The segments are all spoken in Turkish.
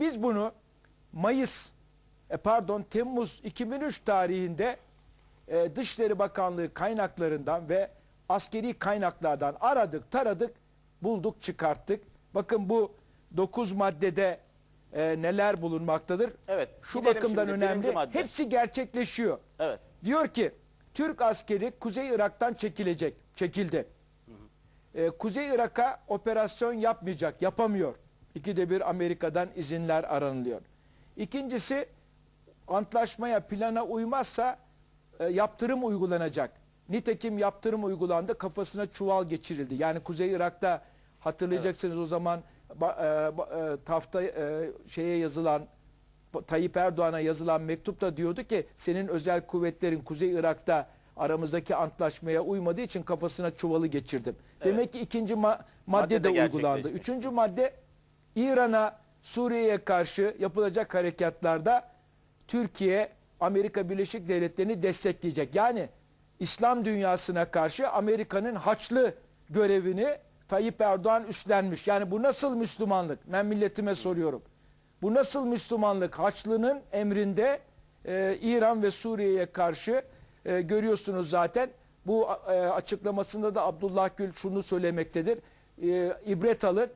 Biz bunu Mayıs, e, pardon Temmuz 2003 tarihinde e, Dışişleri Bakanlığı kaynaklarından ve askeri kaynaklardan aradık, taradık, bulduk, çıkarttık. Bakın bu 9 maddede e, neler bulunmaktadır. Evet, Şu bakımdan şimdi, önemli. Hepsi gerçekleşiyor. Evet. Diyor ki Türk askeri Kuzey Irak'tan çekilecek. Çekildi. Ee, Kuzey Irak'a operasyon yapmayacak, yapamıyor. İkide bir Amerika'dan izinler aranılıyor. İkincisi antlaşmaya, plana uymazsa e, yaptırım uygulanacak. Nitekim yaptırım uygulandı, kafasına çuval geçirildi. Yani Kuzey Irak'ta hatırlayacaksınız o zaman ba- e, ba- e, tafta e, şeye yazılan Tayyip Erdoğan'a yazılan mektupta diyordu ki senin özel kuvvetlerin Kuzey Irak'ta aramızdaki antlaşmaya uymadığı için kafasına çuvalı geçirdim. Demek ki ikinci ma- madde, Madde de uygulandı. Üçüncü madde İran'a Suriye'ye karşı yapılacak harekatlarda Türkiye Amerika Birleşik Devletleri'ni destekleyecek. Yani İslam dünyasına karşı Amerika'nın haçlı görevini Tayyip Erdoğan üstlenmiş. Yani bu nasıl Müslümanlık? Ben milletime soruyorum. Bu nasıl Müslümanlık? Haçlı'nın emrinde e, İran ve Suriye'ye karşı e, görüyorsunuz zaten. Bu e, açıklamasında da Abdullah Gül şunu söylemektedir. E, ibret alın,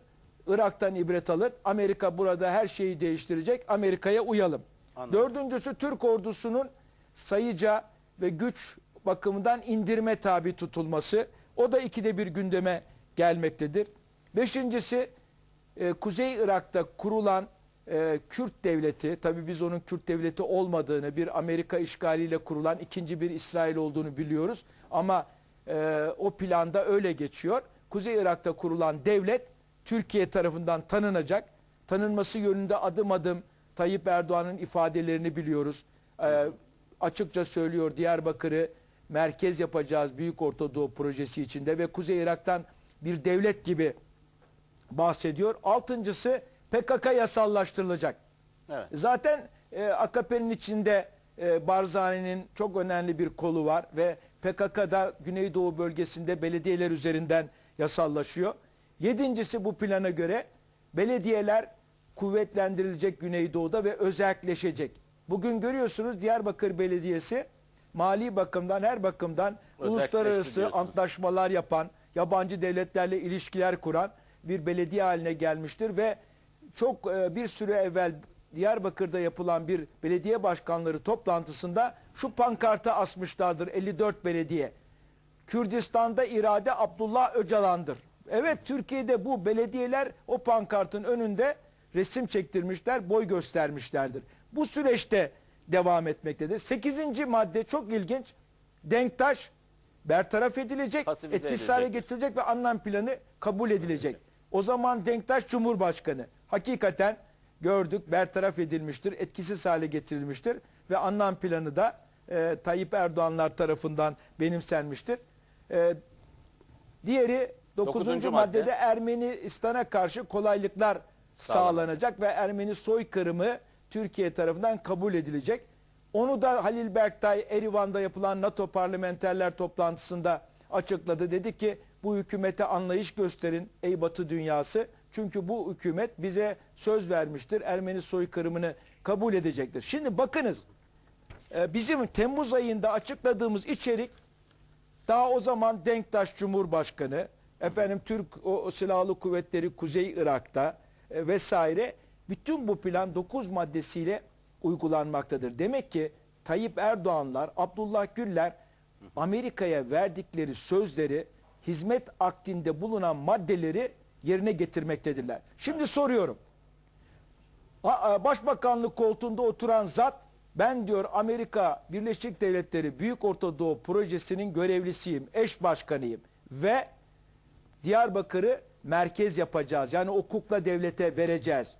Irak'tan ibret alın. Amerika burada her şeyi değiştirecek. Amerika'ya uyalım. Anladım. Dördüncüsü Türk ordusunun sayıca ve güç bakımından indirme tabi tutulması. O da ikide bir gündeme gelmektedir. Beşincisi e, Kuzey Irak'ta kurulan e, Kürt devleti, tabi biz onun Kürt devleti olmadığını, bir Amerika işgaliyle kurulan ikinci bir İsrail olduğunu biliyoruz. Ama e, o planda öyle geçiyor. Kuzey Irak'ta kurulan devlet Türkiye tarafından tanınacak. Tanınması yönünde adım adım Tayyip Erdoğan'ın ifadelerini biliyoruz. E, açıkça söylüyor Diyarbakır'ı merkez yapacağız Büyük Orta Doğu projesi içinde ve Kuzey Irak'tan bir devlet gibi bahsediyor. Altıncısı PKK yasallaştırılacak. Evet. Zaten e, AKP'nin içinde e, Barzani'nin çok önemli bir kolu var ve PKK'da Güneydoğu bölgesinde belediyeler üzerinden yasallaşıyor. Yedincisi bu plana göre belediyeler kuvvetlendirilecek Güneydoğu'da ve özelleşecek. Bugün görüyorsunuz Diyarbakır Belediyesi mali bakımdan her bakımdan uluslararası antlaşmalar yapan, yabancı devletlerle ilişkiler kuran bir belediye haline gelmiştir ve çok e, bir süre evvel Diyarbakır'da yapılan bir belediye başkanları toplantısında şu pankartı asmışlardır 54 belediye. Kürdistan'da irade Abdullah Öcalan'dır. Evet Türkiye'de bu belediyeler o pankartın önünde resim çektirmişler, boy göstermişlerdir. Bu süreçte devam etmektedir. Sekizinci madde çok ilginç. Denktaş bertaraf edilecek, Pasifize etkisiz hale edilecektir. getirilecek ve anlam planı kabul edilecek. O zaman Denktaş Cumhurbaşkanı. Hakikaten gördük bertaraf edilmiştir, etkisiz hale getirilmiştir ve anlam planı da e, Tayyip Erdoğanlar tarafından benimsenmiştir. E, diğeri 9. Dokuzuncu maddede madde. Ermenistan'a karşı kolaylıklar sağlanacak ve Ermeni soykırımı Türkiye tarafından kabul edilecek. Onu da Halil Berktay Erivan'da yapılan NATO parlamenterler toplantısında açıkladı. Dedi ki bu hükümete anlayış gösterin ey Batı dünyası. Çünkü bu hükümet bize söz vermiştir. Ermeni soykırımını kabul edecektir. Şimdi bakınız e, bizim Temmuz ayında açıkladığımız içerik daha o zaman Denktaş Cumhurbaşkanı, efendim Türk o, o silahlı kuvvetleri Kuzey Irak'ta e, vesaire bütün bu plan 9 maddesiyle uygulanmaktadır. Demek ki Tayyip Erdoğanlar, Abdullah Güller Amerika'ya verdikleri sözleri hizmet aktinde bulunan maddeleri yerine getirmektedirler. Şimdi soruyorum. Başbakanlık koltuğunda oturan zat ben diyor Amerika Birleşik Devletleri Büyük Orta Doğu Projesi'nin görevlisiyim, eş başkanıyım ve Diyarbakır'ı merkez yapacağız. Yani o kukla devlete vereceğiz.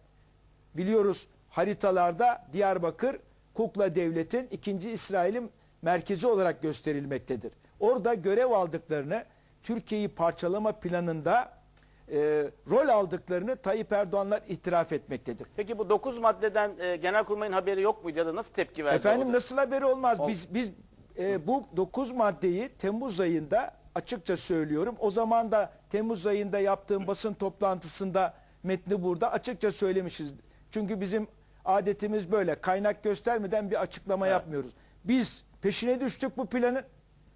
Biliyoruz haritalarda Diyarbakır kukla devletin ikinci İsrail'in merkezi olarak gösterilmektedir. Orada görev aldıklarını Türkiye'yi parçalama planında e, rol aldıklarını Tayyip Erdoğanlar itiraf etmektedir. Peki bu 9 maddeden e, Genelkurmay'ın haberi yok muydu ya da nasıl tepki verdi? Efendim orada? nasıl haberi olmaz? Ol- Biz biz e, bu 9 maddeyi Temmuz ayında açıkça söylüyorum. O zaman da Temmuz ayında yaptığım basın toplantısında metni burada açıkça söylemişiz. Çünkü bizim adetimiz böyle. Kaynak göstermeden bir açıklama yapmıyoruz. Biz peşine düştük bu planın.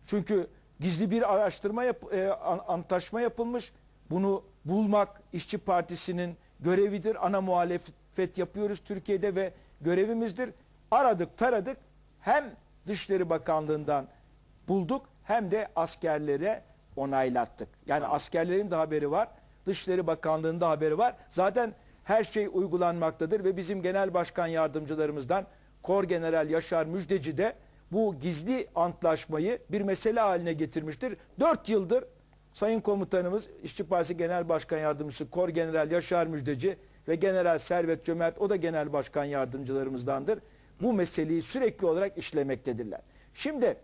Çünkü gizli bir araştırma yap, e, an- antlaşma yapılmış. Bunu bulmak İşçi Partisi'nin görevidir. Ana muhalefet yapıyoruz Türkiye'de ve görevimizdir. Aradık, taradık. Hem Dışişleri Bakanlığı'ndan bulduk hem de askerlere onaylattık. Yani askerlerin de haberi var. Dışişleri Bakanlığı'nın da haberi var. Zaten her şey uygulanmaktadır ve bizim genel başkan yardımcılarımızdan Kor General Yaşar Müjdeci de bu gizli antlaşmayı bir mesele haline getirmiştir. Dört yıldır Sayın Komutanımız İşçi Partisi Genel Başkan Yardımcısı Kor General Yaşar Müjdeci ve General Servet Cömert o da Genel Başkan Yardımcılarımızdandır. Bu meseleyi sürekli olarak işlemektedirler. Şimdi